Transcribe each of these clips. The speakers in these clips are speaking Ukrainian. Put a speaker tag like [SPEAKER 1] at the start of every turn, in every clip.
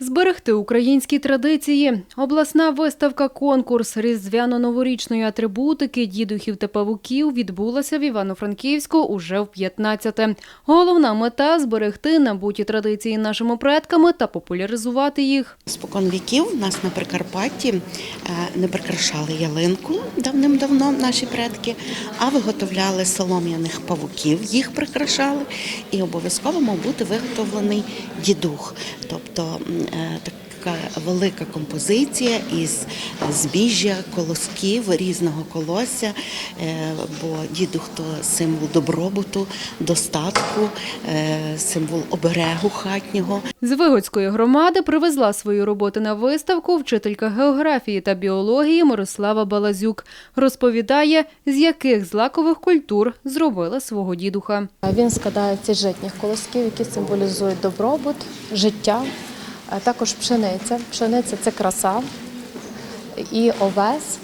[SPEAKER 1] Зберегти українські традиції. Обласна виставка конкурс різдвяно-новорічної атрибутики дідухів та павуків відбулася в Івано-Франківську уже в 15-те. Головна мета зберегти набуті традиції нашими предками та популяризувати їх.
[SPEAKER 2] Спокон віків нас на Прикарпатті е, не прикрашали ялинку давним-давно наші предки, а виготовляли солом'яних павуків, їх прикрашали, і обов'язково мав бути виготовлений дідух, тобто е, така велика композиція із збіжжя, колосків різного колосся, е, бо дідух то символ добробуту, достатку, е, символ оберегу хатнього.
[SPEAKER 1] З Вигодської громади привезла свої роботи на виставку вчителька географії та біології Мирослава Балазюк. Розповідає, з яких злакових культур зробила свого дідуха.
[SPEAKER 3] Він складається з житніх колосків, які символізують добробут, життя, також пшениця. Пшениця це краса і овес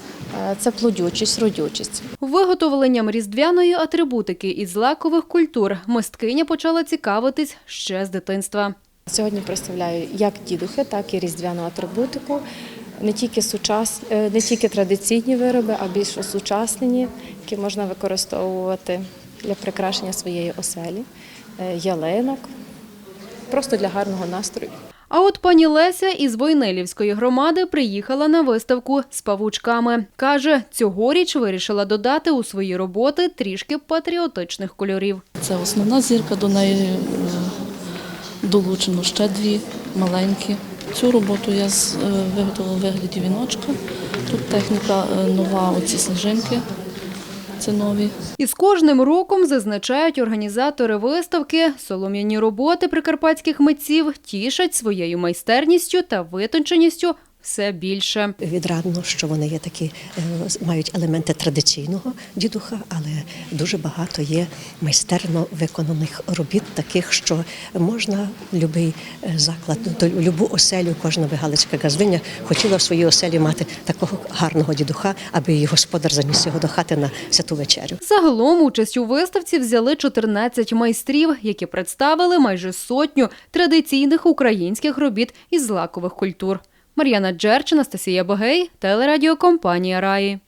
[SPEAKER 3] е, це плодючість, родючість.
[SPEAKER 1] Виготовленням різдвяної атрибутики із злакових культур мисткиня почала цікавитись ще з дитинства.
[SPEAKER 3] Сьогодні представляю як дідухи, так і різдвяну атрибутику. Не тільки сучас, е, не тільки традиційні вироби, а більш осучаснені, які можна використовувати для прикрашення своєї оселі, е, ялинок, просто для гарного настрою.
[SPEAKER 1] А от пані Леся із Войнилівської громади приїхала на виставку з павучками. Каже, цьогоріч вирішила додати у свої роботи трішки патріотичних кольорів.
[SPEAKER 4] Це основна зірка, до неї е, долучено ще дві маленькі. Цю роботу я е, виготовила у вигляді віночка. Тут техніка е, нова, оці сніжинки. Це нові.
[SPEAKER 1] І з кожним роком зазначають організатори виставки, солом'яні роботи прикарпатських митців тішать своєю майстерністю та витонченістю все більше.
[SPEAKER 5] Відрадно, що вони є такі, е, мають елементи традиційного дідуха, але дуже багато є майстерно виконаних робіт, таких, що можна будь-який заклад, до любу оселю, кожна вигалицька газдиня хотіла в своїй оселі мати такого гарного дідуха, аби її господар заніс його до хати на святу вечерю.
[SPEAKER 1] Загалом участь у виставці взяли 14 майстрів, які представили майже сотню традиційних українських робіт із злакових культур. Мар'яна Джерч, Анастасія Богей, телерадіокомпанія Раї.